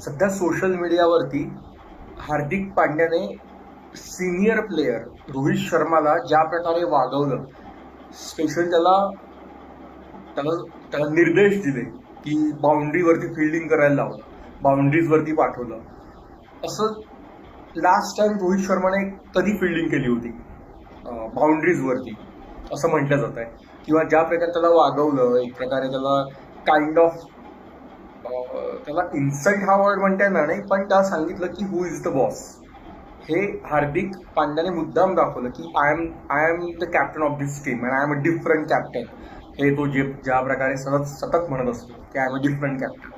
सध्या सोशल मीडियावरती हार्दिक पांड्याने सिनियर प्लेयर रोहित शर्माला ज्या प्रकारे वागवलं स्पेशल त्याला त्याला त्याला निर्देश दिले की बाउंड्रीवरती फिल्डिंग करायला लावलं बाउंड्रीजवरती पाठवलं. असं लास्ट टाइम रोहित शर्माने कधी फिल्डिंग केली होती? बाउंड्रीजवरती असं म्हटलं जात आहे किंवा ज्या प्रकारे त्याला वागवलं एक प्रकारे त्याला काइंड ऑफ त्याला इन्सल्ट हा वर्ड म्हणता येणार नाही पण त्याला सांगितलं की हु इज द बॉस हे हार्दिक पांड्याने मुद्दाम दाखवलं की I am I am the captain of this team and I am a different captain हे तो जे ज्या प्रकारे सतत सतत म्हणत असतो की I am a different captain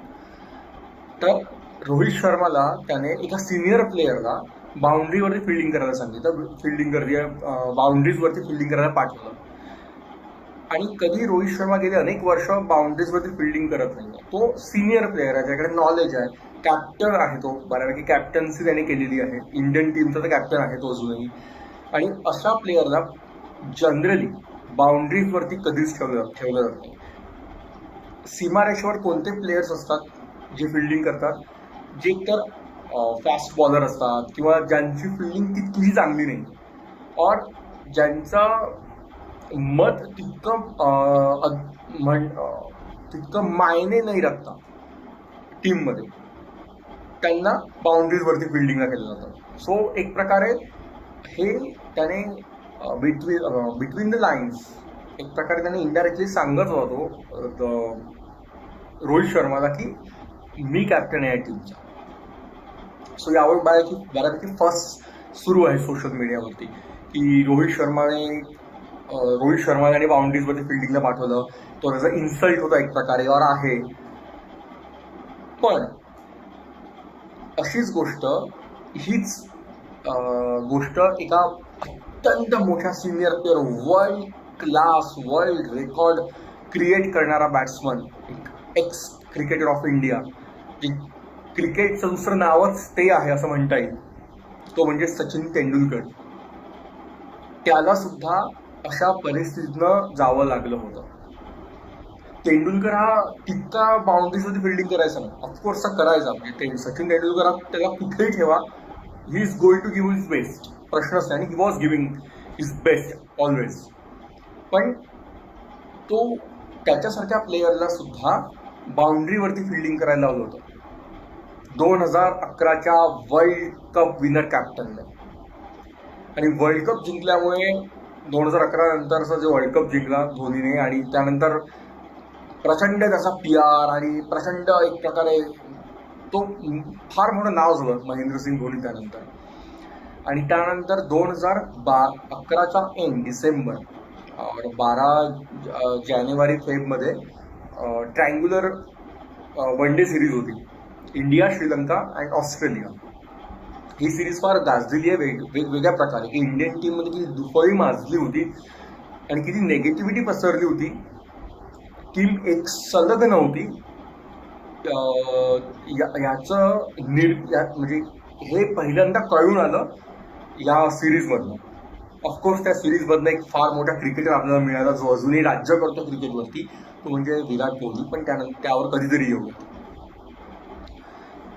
तर रोहित शर्माला त्याने एका सिनियर प्लेअरला बाउंड्रीवरती फिल्डिंग करायला सांगितलं. फिल्डिंग कर बाउंड्रीजवरती फिल्डिंग करायला पाठवलं. आणि कधी रोहित शर्मा गेले अनेक वर्ष बाउंड्रीजवरती फिल्डिंग करत नाही तो सिनियर प्लेअर आहे ज्याकडे नॉलेज आहे. कॅप्टन आहे तो बऱ्यापैकी कॅप्टन्सी त्याने केलेली आहे. इंडियन टीमचा तर कॅप्टन आहे तो अजूनही. आणि अशा प्लेअरला जनरली बाउंड्रीजवरती कधीच ठेवलं ठेवलं जात नाही. सीमारेषेवर कोणते प्लेयर्स असतात जे फिल्डिंग करतात? जे तर फास्ट बॉलर असतात किंवा ज्यांची फिल्डिंग तितकीही चांगली नाही. और ज्यांचा मत तितकं म्हण तितकं मायने नाही राखता टीममध्ये त्यांना बाउंड्रीजवरती फिल्डिंगला केलं जातं. सो एक प्रकारे हे त्याने बिटवीन बिटवीन द लाईन्स एक प्रकारे त्याने इनडायरेक्टली सांगत होतो द- रोहित शर्माला की मी कॅप्टन आहे या टीमचा सो यावर बऱ्यापैकी बऱ्यापैकी फर्स्ट सुरू आहे सोशल मीडियावरती की रोहित शर्माने रोहित शर्माने आणि बाउंड्रीजमध्ये फिल्डिंगला पाठवलं. तो त्याचा इन्सल्ट होता एक प्रकारे और आहे. पण अशीच गोष्ट हीच गोष्ट एका अत्यंत मोठ्या senior player world class world record create करणारा batsman ex cricketer of India जे क्रिकेटचं दुसरं नावच ते आहे असं म्हणता येईल. तो म्हणजे सचिन तेंडुलकर. त्याला सुद्धा अशा परिस्थितीनं जावं लागलं होतं. तेंडुलकर हा तितका बाउंड्रीजवरती फिल्डिंग करायचा नाही. ऑफकोर्स करायचा. म्हणजे सचिन तेंडुलकर हा त्याला कुठेही ठेवा. He is going to give his best प्रश्नच नाही आणि he was giving his best always पण तो त्याच्यासारख्या प्लेयरला सुद्धा बाउंड्रीवरती फिल्डिंग करायला लावलं होतं. दोन हजार अकराच्या वर्ल्ड कप विनर कॅप्टनने आणि वर्ल्ड कप जिंकल्यामुळे दोन हजार अकरा नंतरचा जो वर्ल्ड कप जिंकला धोनीने आणि त्यानंतर प्रचंड त्याचा पी आर आणि प्रचंड एक प्रकारे तो फार मोठं नाव झालं महेंद्रसिंग धोनी त्यानंतर. आणि त्यानंतर दोन हजार बा अकराच्या एंड डिसेंबर बारा जानेवारी फेबमध्ये ट्रँग्युलर वन डे सिरीज होती. India Sri Lanka and Australia. He series फार गाजलेली आहे वेग वेगवेगळ्या प्रकारे. इंडियन टीममध्ये किती दुफळी माजली होती आणि किती नेगेटिव्हिटी पसरली होती. टीम एक सलग नव्हती. या- याचं निर या म्हणजे हे पहिल्यांदा कळून आलं या सिरीजमधनं ऑफकोर्स त्या सिरीजमधनं एक फार मोठा क्रिकेटर आपल्याला मिळाला जो अजूनही राज्य करतो क्रिकेटवरती तो म्हणजे विराट कोहली. पण त्यानंतर त्यावर कधीतरी येऊ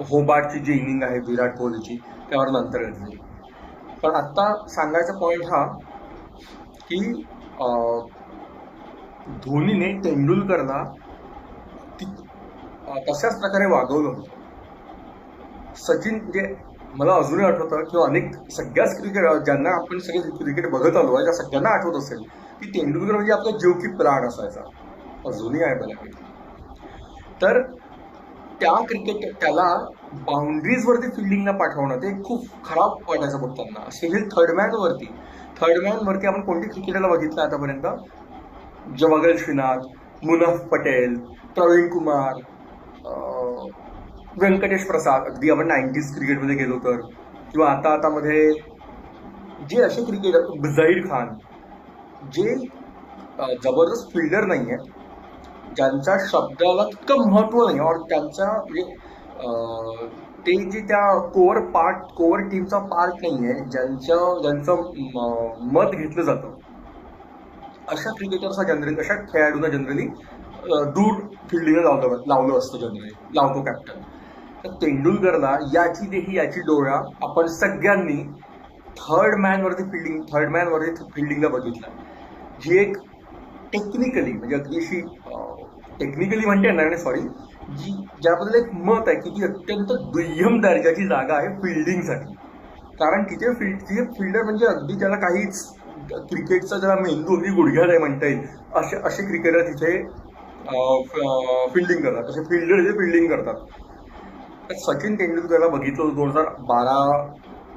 होबार्टची जी इनिंग आहे विराट कोहलीची त्यावर नंतर घडली पण आत्ता सांगायचा पॉईंट हा की धोनीने तेंडुलकरला ती तशाच प्रकारे वागवलं होतं. सचिन जे मला अजूनही आठवतं किंवा अनेक सगळ्याच क्रिकेट ज्यांना आपण सगळे क्रिकेट बघत आलो आहे त्या सगळ्यांना आठवत असेल की तेंडुलकर म्हणजे आपला जीव की प्राण असायचा. अजूनही आहे बऱ्यापैकी. तर त्या क्रिकेट त्याला बाउंड्रीजवरती फिल्डिंगला पाठवणं ते खूप खराब वाटायचं बघताना स्पेशली थर्ड मॅनवरती थर्ड मॅनवरती आपण कोणती क्रिकेटरला बघितलं आतापर्यंत? जवागल श्रीनाथ मुनफ पटेल प्रवीण कुमार व्यंकटेश प्रसाद. अगदी आपण नाईन्टीज क्रिकेटमध्ये गेलो तर. किंवा आता आता मध्ये जे असे क्रिकेटर झहीर खान जे जबरदस्त फिल्डर नाही आहे ज्यांचा शब्दाला तितकं महत्त्व नाही और त्यांचा म्हणजे ते जे त्या कोवर पार्ट कोवर टीमचा पार्ट नाही आहे ज्यांचं ज्यांचं म- मत घेतलं जातं. अशा क्रिकेटरचा जनरली अशा खेळाडूंना जनरली दूर फिल्डिंगला लावलं लावलं असतं जनरली लावतो कॅप्टन तर तेंडुलकरला याची देही याची डोळा आपण सगळ्यांनी थर्ड मॅनवरती फिल्डिंग थर्ड मॅनवरती फिल्डिंगला बघितलं. जी एक टेक्निकली म्हणजे अगदीशी टेक्निकली म्हणते येणार नाही सॉरी जी ज्याबद्दल एक मत आहे की ती अत्यंत दुय्यम दर्जाची जागा आहे फिल्डिंगसाठी कारण तिथे फील्ड तिथे फिल्डर म्हणजे अगदी त्याला काहीच क्रिकेटचा ज्याला मेंदू अगदी गुडघ्यात आहे म्हणता येईल असे असे क्रिकेटर तिथे फिल्डिंग करतात. असे फिल्डर तिथे फिल्डिंग करतात. सचिन तेंडुलकरला बघितलं दोन हजार बारा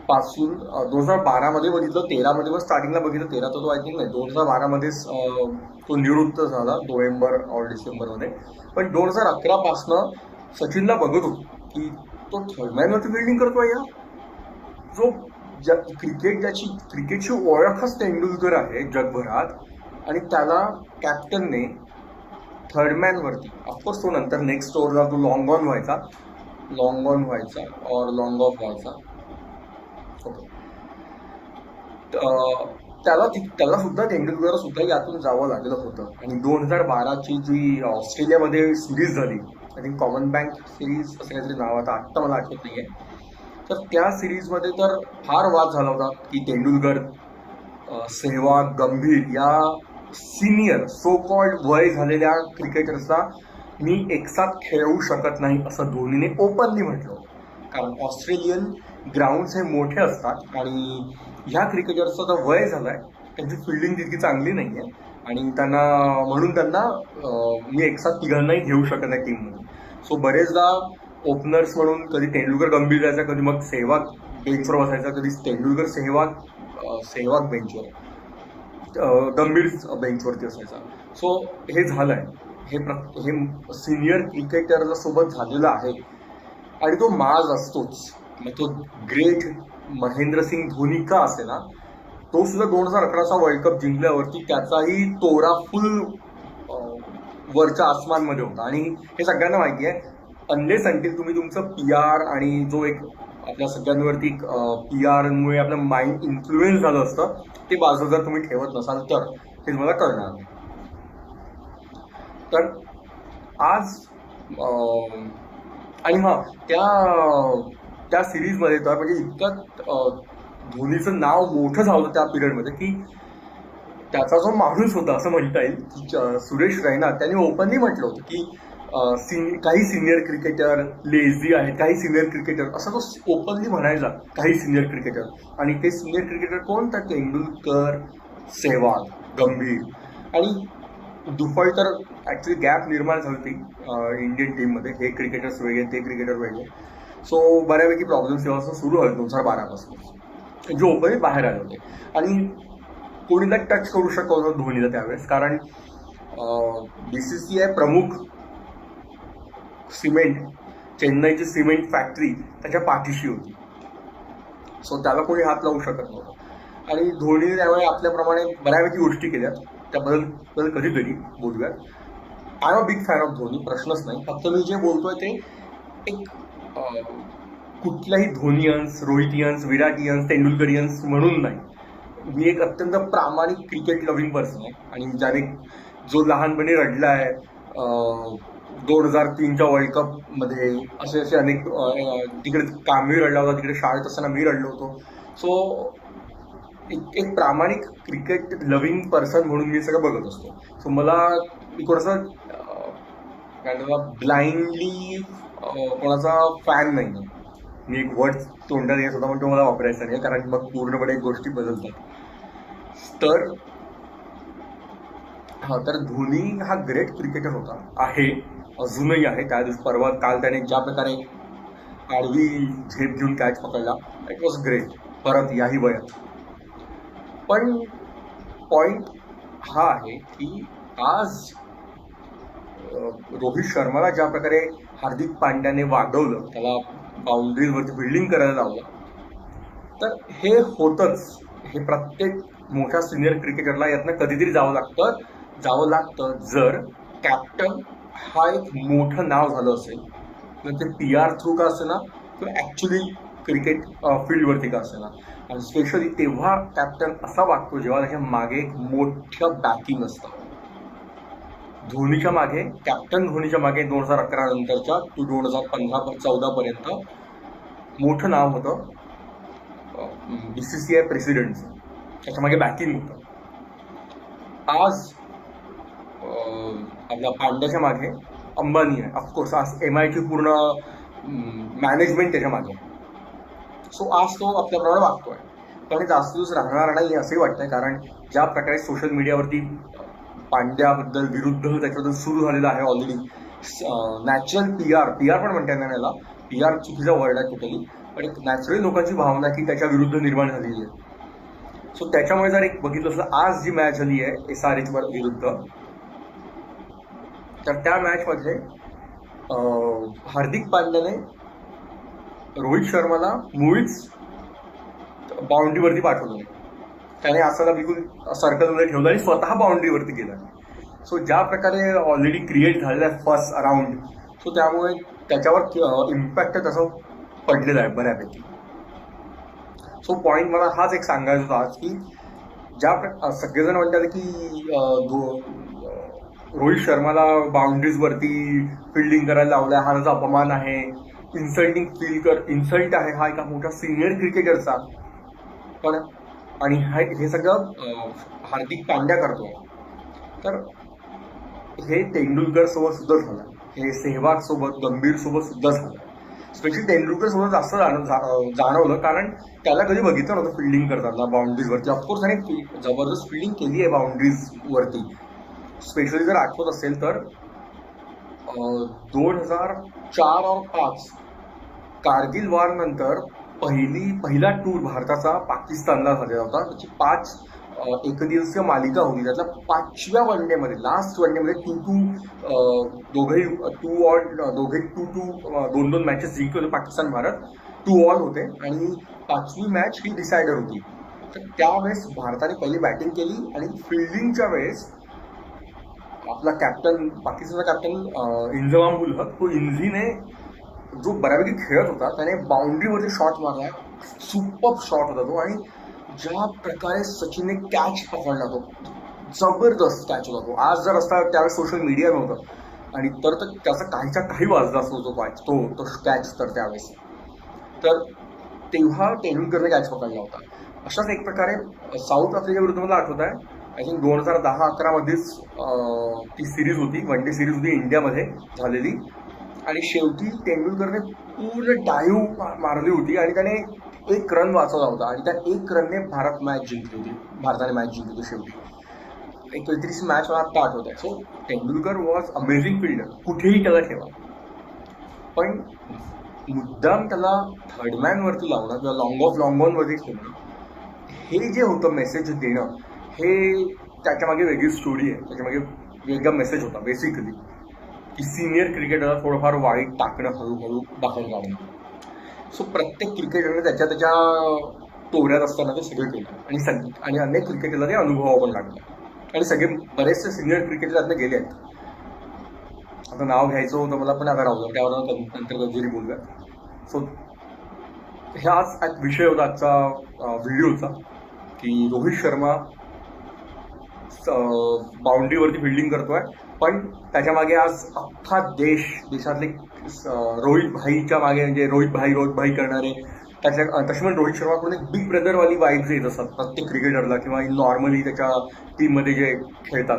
पासून दोन हजार बारामध्ये बघितलं तेरामध्ये पण स्टार्टिंगला बघितलं तेरा तर तो आय थिंक नाही दोन हजार बारामध्येच तो निवृत्त झाला नोव्हेंबर ऑर डिसेंबरमध्ये. पण दोन हजार अकरापासनं सचिनला बघत होतो की तो थर्डमॅनवरती फिल्डिंग करतो या. जो ज्या क्रिकेट ज्याची क्रिकेटची ओळखच तेंडुलकर आहे जगभरात आणि त्याला कॅप्टनने थर्डमॅनवरती ऑफकोर्स तो नंतर नेक्स्ट ओव्हरला तो लॉंग ऑन व्हायचा लॉंग ऑन व्हायचा और लॉंग ऑफ व्हायचा ओके अं, त्याला त्याला सुद्धा तेंडुलकर सुद्धा यातून जावं लागलं होतं. आणि दोन हजार बाराची जी ऑस्ट्रेलियामध्ये सिरीज झाली I think common bank series असं काहीतरी नाव आता आत्ता मला आठवत नाहीये. तर त्या सिरीजमध्ये तर फार वाद झाला होता की तेंडुलकर सेहवाग गंभीर या सिनियर सो कॉल्ड वय झालेल्या क्रिकेटर्सला मी एकसाथ खेळवू शकत नाही असं धोनीने ओपनली म्हटलं कारण ऑस्ट्रेलियन ग्राउंड्स हे मोठे असतात आणि ह्या क्रिकेटर्सचं तर वय झालं आहे त्यांची फिल्डिंग तितकी चांगली नाही आहे आणि त्यांना म्हणून त्यांना मी एकसाथ तिघांनाही घेऊ शकत नाही टीममध्ये सो बरेचदा ओपनर्स म्हणून कधी तेंडुलकर गंभीर जायचा कधी मग सेहवाग बेंचवर बसायचा कधी तेंडुलकर सेहवाग सेहवाग बेंचवर गंभीर बेंचवरती असायचा सो हे झालं आहे हे प्र हे सिनियर क्रिकेटर सोबत झालेलं आहे. आणि तो माज असतोच. मग तो ग्रेट महेंद्रसिंग धोनी का असे ना तो सुद्धा दोन हजार अकराचा वर्ल्ड कप जिंकल्यावरती त्याचाही तोरा फुल वरच्या आसमानमध्ये होता. आणि हे सगळ्यांना माहिती आहे अनलेस अंटील तुम्ही तुमचं पी आर आणि जो एक आपल्या सगळ्यांवरती पी आरमुळे आपलं माइंड इन्फ्लुएन्स झालं असतं ते बाजू जर तुम्ही ठेवत नसाल तर हे तुम्हाला कळणार. नाही तर आज आणि हा त्या त्या सिरीजमध्ये तर म्हणजे इतकं धोनीचं नाव मोठं झालं त्या पिरियडमध्ये की त्याचा जो माणूस होता असं म्हणता येईल की सुरेश रैना त्यांनी ओपनली म्हटलं होतं की सिनि- काही सिनियर क्रिकेटर लेझी आहेत काही सिनियर क्रिकेटर असं तो ओपनली म्हणायचा काही सिनियर क्रिकेटर आणि ते सिनियर क्रिकेटर कोण? तर तेंडुलकर सेहवाग गंभीर. आणि दुफळ तर ॲक्च्युली गॅप निर्माण झाली होती इंडियन टीममध्ये हे क्रिकेटर्स वेगळे ते क्रिकेटर वेगळे. सो बऱ्यापैकी प्रॉब्लेम्स तेव्हापासून सुरू झाले दोन हजार बारापासून. जे ओपनली बाहेर आले होते. आणि कोणीला टच करू शकत होतं धोनीला त्यावेळेस? कारण बी सी सी आय प्रमुख सिमेंट चेन्नईची सिमेंट फॅक्टरी त्याच्या पाठीशी होती. सो त्याला कोणी हात लावू शकत नव्हतं. आणि धोनीने त्यामुळे आपल्याप्रमाणे बऱ्यापैकी गोष्टी केल्या. त्याबद्दल बद्दल कधीतरी बोलूयात. I am a big fan of Dhoni प्रश्नच नाही. फक्त मी जे बोलतोय ते एक कुठल्याही धोनियन्स रोहितियन्स विराटियन्स तेंडुलकरियन्स म्हणून नाही. मी एक अत्यंत प्रामाणिक क्रिकेट लव्हिंग पर्सन आहे आणि ज्याने जो लहानपणी रडला आहे दोन हजार तीनच्या वर्ल्ड कपमध्ये असे असे अनेक तिकडे कामही रडला होता तिकडे शाळेत असताना मी रडलो होतो. सो एक एक प्रामाणिक क्रिकेट लव्हिंग पर्सन म्हणून मी सगळं बघत असतो. सो मला मी कोणाचं काय ब्लाइंडली कोणाचा फॅन नाही मी एक वर्ड तोंडात येत होता पण मला वापरायचं नाही कारण मग पूर्णपणे गोष्टी बदलतात. तर हा तर धोनी हा ग्रेट क्रिकेटर होता. आहे अजूनही आहे. त्या दिवशी परवा काल त्याने ज्या प्रकारे आडवी झेप घेऊन कॅच पकडला इट वॉज ग्रेट परत याही वयात. पण पॉइंट हा आहे की आज रोहित शर्माला ज्या प्रकारे हार्दिक पांड्याने वागवलं त्याला बाउंड्रीवरती बिल्डिंग करायला लावलं. तर हे होतच. हे प्रत्येक मोठ्या सिनियर क्रिकेटरला यातनं कधीतरी जावं लागतं. जावं लागतं जर कॅप्टन हा एक मोठं नाव झालं असेल तर ते पी आर थ्रू का असे ना किंवा ॲक्च्युली क्रिकेट फील्डवरती का असे ना आणि स्पेशली तेव्हा कॅप्टन असा वागतो जेव्हा त्याच्यामागे एक मोठं बॅकिंग असतं. धोनीच्या मागे कॅप्टन धोनीच्या मागे दोन हजार अकरा नंतरच्या टू दोन हजार पंधरा चौदा पर्यंत मोठं नाव होतं बी सी सी आय प्रेसिडेंटचं त्याच्यामागे बॅकिंग होतं. आज आपल्या पांड्याच्या मागे अंबानी आहे. ऑफकोर्स आज एम आय टी पूर्ण मॅनेजमेंट त्याच्यामागे सो आज तो आपल्याप्रमाणे वागतोय. पण जास्त दिवस राहणार नाही असंही वाटतंय कारण ज्या प्रकारे सोशल मीडियावरती पांड्याबद्दल विरुद्ध त्याच्याबद्दल सुरू झालेला आहे already natural P R P R पण म्हणता येणार याला. पी आर चुकीचा वर्ड आहे टोटली पण एक नॅचरली लोकांची भावना की त्याच्या विरुद्ध निर्माण झालेली आहे. सो त्याच्यामुळे जर एक बघितलं असलं आज जी मॅच झाली आहे एस आर एच विरुद्ध तर त्या मॅचमध्ये हार्दिक पांड्याने रोहित शर्माला मुळीच बाउंड्रीवरती पाठवलं. नाही त्याने असाला बिलकुल सर्कलमध्ये ठेवलं आणि स्वतः बाउंड्रीवरती गेला सो ज्या प्रकारे ऑलरेडी क्रिएट झालेला आहे फर्स्ट अराउंड सो त्यामुळे त्याच्यावर इम्पॅक्ट तसं पडलेलं आहे बऱ्यापैकी. सो पॉईंट मला हाच एक सांगायचा होता आज की ज्या प्र- सगळेजण म्हणतात की रोहित शर्माला बाउंड्रीजवरती फिल्डिंग करायला लावलाय हा त्याचा अपमान आहे इन्सल्टिंग फील कर इन्सल्ट आहे हा एका मोठा सिनियर क्रिकेटरचा पण आणि हे हे सगळं हार्दिक पांड्या करतो. तर हे तेंडुलकर सोबत सुद्धा झालं. हे सेहवाग सोबत गंभीर सोबत सुद्धा झालं. स्पेशली तेंडुलकर सोबत जास्त जाणवलं कारण त्याला कधी बघितलं नव्हतं फिल्डिंग करताना बाउंड्रीजवरती ऑफकोर्स त्याने जबरदस्त फिल्डिंग केली आहे बाउंड्रीजवरती स्पेशली जर आठवत असेल तर दोन हजार चार और पाच कारगिल वार नंतर पहिली पहिला टूर भारताचा पाकिस्तानला झालेला होता. त्याची पाच एकदिवसीय मालिका होती. त्यातल्या पाचव्या वन डे मध्ये लास्ट वन डे मध्ये टू टू दोघे टू ऑल दोघे टू टू दोन दोन मॅचेस जिंकले होते पाकिस्तान भारत. टू ऑल होते. आणि पाचवी मॅच ही डिसायडर होती. तर त्यावेळेस भारताने पहिली बॅटिंग केली आणि फिल्डिंगच्या वेळेस आपला कॅप्टन पाकिस्तानचा कॅप्टन इंजवाम उल हक तो इंझीने जो बऱ्यापैकी खेळत होता त्याने बाउंड्रीवरती शॉट मारला. सुपर शॉट होता तो आणि ज्या प्रकारे सचिनने कॅच पकडला तो जबरदस्त कॅच होता तो. आज जर असता त्यावेळेस सोशल मीडिया नव्हतं. आणि तर तर त्याचा काहीच्या काही वाजला असतो तो कॅच तो तो कॅच तर त्यावेळेस. तर तेव्हा तेंडुलकरने कॅच पकडला होता. अशाच एक प्रकारे साऊथ आफ्रिकेविरुद्ध मला आठवत आहे. आय थिंक दोन हजार दहा अकरामध्येच ती सिरीज होती वन डे सिरीज होती इंडियामध्ये झालेली. आणि शेवटी तेंडुलकरने पूर्ण डाईव्ह मारली होती आणि त्याने एक रन वाचवला होता. आणि त्या एक रनने भारत मॅच जिंकली होती. भारताने मॅच जिंकली होती शेवटी. एक काहीतरी मॅच मला आत्ता आठवत आहे so Tendulkar was amazing fielder कुठेही त्याला ठेवा. पण मुद्दाम त्याला थर्ड मॅनवरती लावणं किंवा लॉंग ऑफ लॉंग ऑनवरती ठेवणं हे जे होतं मेसेज देणं हे त्याच्यामागे वेगळी स्टोरी आहे. त्याच्यामागे वेगळा मेसेज होता बेसिकली की सिनियर क्रिकेटरला थोडंफार वाईट टाकणं हळूहळू बाहेर काढणं सो प्रत्येक क्रिकेटरने त्याच्या त्याच्या तोऱ्यात असताना ते सगळे केलं आणि सग आणि अनेक क्रिकेटरला ते अनुभव पण लागला आणि सगळे बरेचसे सिनियर क्रिकेटर गेले आहेत. आता नाव घ्यायचं होतं मला पण आता राहू द्या. त्यावर नंतर कधीतरी बोलूया. सो हाच एक विषय होता आजचा व्हिडिओचा की रोहित शर्मा बाउंड्रीवरती फिल्डिंग करतोय. पण त्याच्यामागे आज अख्खा देश देशातले रोहित भाईच्या मागे म्हणजे रोहित भाई रोहित भाई करणारे त्याच्या तसे पण रोहित शर्माकडून एक बिग ब्रदरवाली वाईब्स येत असतात. प्रत्येक क्रिकेटरला किंवा नॉर्मली त्याच्या टीममध्ये जे खेळतात.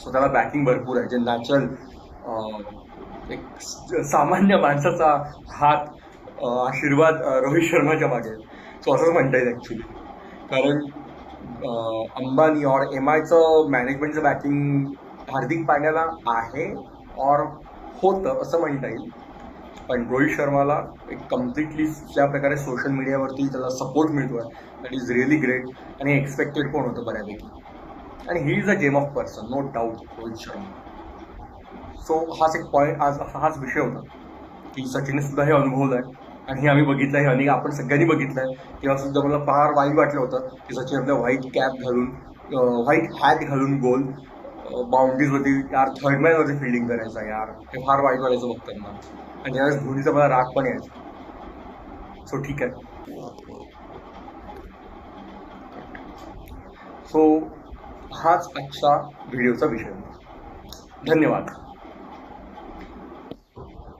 सो त्याला बॅकिंग भरपूर आहे. जे नॅचरल एक सामान्य माणसाचा हात आशीर्वाद रोहित शर्माच्या मागे सो असंच म्हणता येईल ॲक्च्युली कारण अंबानी और एम आयचं मॅनेजमेंटचं बॅकिंग हार्दिक पांड्याला आहे और होतं असं म्हणता येईल. पण रोहित शर्माला एक कम्प्लिटली ज्या प्रकारे सोशल मीडियावरती त्याला सपोर्ट मिळतोय दॅट इज रिअली ग्रेट आणि एक्सपेक्टेड पण होतं बऱ्यापैकी? आणि he is a game of person no doubt Rohit Sharma. So हाच एक पॉईंट आज हाच विषय होता की सचिनने सुद्धा हे अनुभवलं आहे. आणि हे आम्ही बघितलं आहे आणि आपण सगळ्यांनी बघितलं आहे तेव्हा सुद्धा मला फार वाईट वाटलं होतं की सचिन आपल्या व्हाईट कॅप घालून व्हाईट हॅट घालून गोल बाउंड्रीज होती यार थर्ड मॅनवरती फिल्डिंग करायचा यार. हे फार वाईट वाटायचं बघताना. आणि ज्यावेळेस धोनीचा मला राग पण यायचा. सो ठीक आहे. सो हाच आजचा व्हिडिओचा विषय. धन्यवाद.